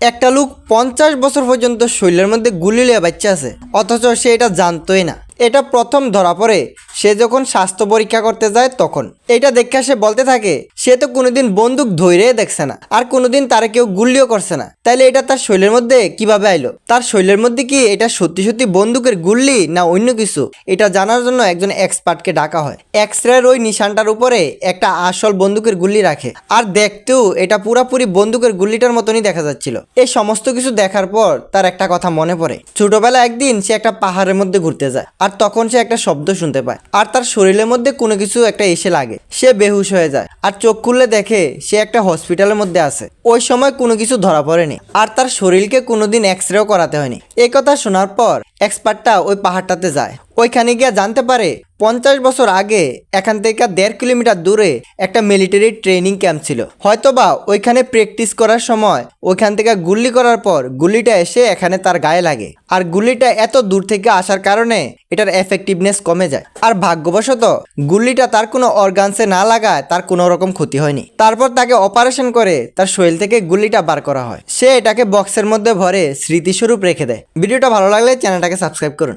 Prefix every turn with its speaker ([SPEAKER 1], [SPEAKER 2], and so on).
[SPEAKER 1] একটা লোক পঞ্চাশ বছর পর্যন্ত শৈলের মধ্যে গুলি লিয়া বাচ্চা আছে, অথচ সে এটা জানতোই না। এটা প্রথম ধরা পড়ে, সে যখন স্বাস্থ্য পরীক্ষা করতে যায় তখন। এটা দেখে সে বলতে থাকে সে তো কোনোদিন বন্দুক ধৈরে দেখছে না, আর কোনোদিন তারা কেউ গুলিও করছে না। তাইলে এটা তার শরীরের মধ্যে কীভাবে আইলো? তার শরীরের মধ্যে কি এটা সত্যি সত্যি বন্দুকের গুল্লি না অন্য কিছু? এটা জানার জন্য একজন এক্সপার্টকে ডাকা হয়। এক্স রের ওই নিশানটার উপরে একটা আসল বন্দুকের গুল্লি রাখে, আর দেখতেও এটা পুরাপুরি বন্দুকের গুল্লিটার মতনই দেখা যাচ্ছিল। এই সমস্ত কিছু দেখার পর তার একটা কথা মনে পড়ে। ছোটবেলা একদিন সে একটা পাহাড়ের মধ্যে ঘুরতে যায়, আর তখন সে একটা শব্দ শুনতে পায়, আর তার শরীরের মধ্যে কোনো কিছু একটা এসে লাগে। সে বেহুশ হয়ে যায়, আর চোখ খুললে দেখে সে একটা হসপিটালের মধ্যে আছে। ওই সময় কোনো কিছু ধরা পড়েনি আর তার শরীরকে কোনোদিন এক্স রেও করাতে হয়নি। এই কথা শোনার পর এক্সপার্টটা ওই পাহাড়টাতে যায়। ওইখানে গিয়ে জানতে পারে, পঞ্চাশ বছর আগে এখান থেকে দেড় কিলোমিটার দূরে একটা মিলিটারি ট্রেনিং ক্যাম্প ছিল। হয়তোবা ওইখানে প্র্যাকটিস করার সময় ওইখান থেকে গুল্লি করার পর গুলিটা এসে এখানে তার গায়ে লাগে। আর গুলিটা এত দূর থেকে আসার কারণে এটার এফেক্টিভনেস কমে যায়। আর ভাগ্যবশত গুলিটা তার কোনো অর্গানসে না লাগায় তার কোনো রকম ক্ষতি হয়নি। তারপর তাকে অপারেশন করে তার শরীর থেকে গুলিটা বার করা হয়। সে এটাকে বক্সের মধ্যে ভরে স্মৃতিস্বরূপ রেখে দেয়। ভিডিওটা ভালো লাগলে চ্যানেলটাকে সাবস্ক্রাইব করুন।